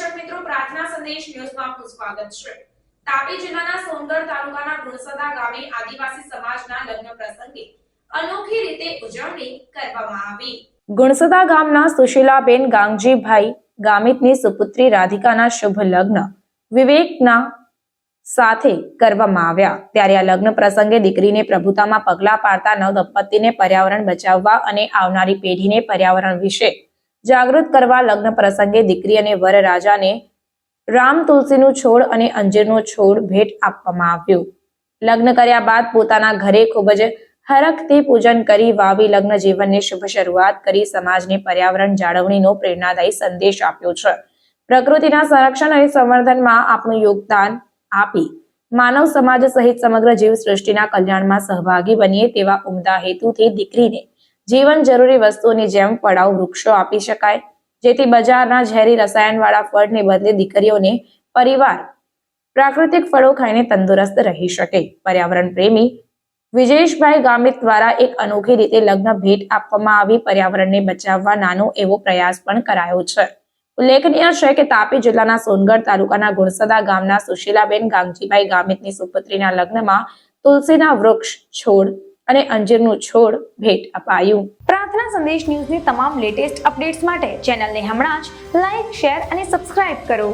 સંદેશ ન્યૂઝમાં આપનું સ્વાગત છે. તાપી જિલ્લાના સોનગઢ તાલુકાના ગુણસદા ગામે આદિવાસી સમાજના લગ્ન પ્રસંગે અનોખી રીતે ઉજવણી કરવામાં આવી. ગુણસદા ગામના સુશીલાબેન ગાંગજીભાઈ ગામિતની સુપુત્રી રાધિકાના શુભ લગ્ન વિવેકના સાથે કરવામાં આવ્યા. ત્યારે આ લગ્ન પ્રસંગે દીકરીને પ્રભુતામાં પગલા પાડતા નવ દંપતીને પર્યાવરણ બચાવવા અને આવનારી પેઢીને પર્યાવરણ વિશે જાગૃત કરવા લગ્ન પ્રસંગે દીકરી અને વરરાજાને રામ તુલસીનું છોડ અને અંજીરનો છોડ ભેટ આપવામાં આવ્યું. લગ્ન કર્યા બાદ પોતાના ઘરે ખૂબ જ હરખથી પૂજન કરી વાવી લગ્ન જીવનની શુભ શરૂઆત કરી સમાજને પર્યાવરણ જાળવણીનો પ્રેરણાદાયી સંદેશ આપ્યો છે. પ્રકૃતિના સંરક્ષણ અને સંવર્ધનમાં આપણું યોગદાન આપી માનવ સમાજ સહિત સમગ્ર જીવ સૃષ્ટિના કલ્યાણમાં સહભાગી બનીએ તેવા ઉમદા હેતુથી દીકરીને જીવન જરૂરી વસ્તુઓની જેમ પડાવ વૃક્ષો આપી શકાય, જેથી બજારના ઝેરી રસાયણવાળા ફળને બદલે દીકરીઓને પરિવાર, પ્રાકૃતિક ફળો ખાઈને તંદુરસ્ત રહી શકે. પર્યાવરણ પ્રેમી વિજેશભાઈ ગામિત દ્વારા એક અનોખી રીતે લગ્ન ભેટ આપવામાં આવી. પર્યાવરણને બચાવવા નાનો એવો પ્રયાસ પણ કરાયો છે. ઉલ્લેખનીય છે કે તાપી જિલ્લાના સોનગઢ તાલુકાના ગુણસદા ગામના સુશીલાબેન ગાંગજીભાઈ ગામિતની સુપુત્રીના લગ્નમાં તુલસીના વૃક્ષ, છોડ અને અંજીરનું છોડ ભેટ અપાયું. પ્રાર્થના સંદેશ ન્યૂઝની તમામ લેટેસ્ટ અપડેટ્સ માટે ચેનલને હમણાં જ લાઈક શેર અને સબસ્ક્રાઇબ કરો.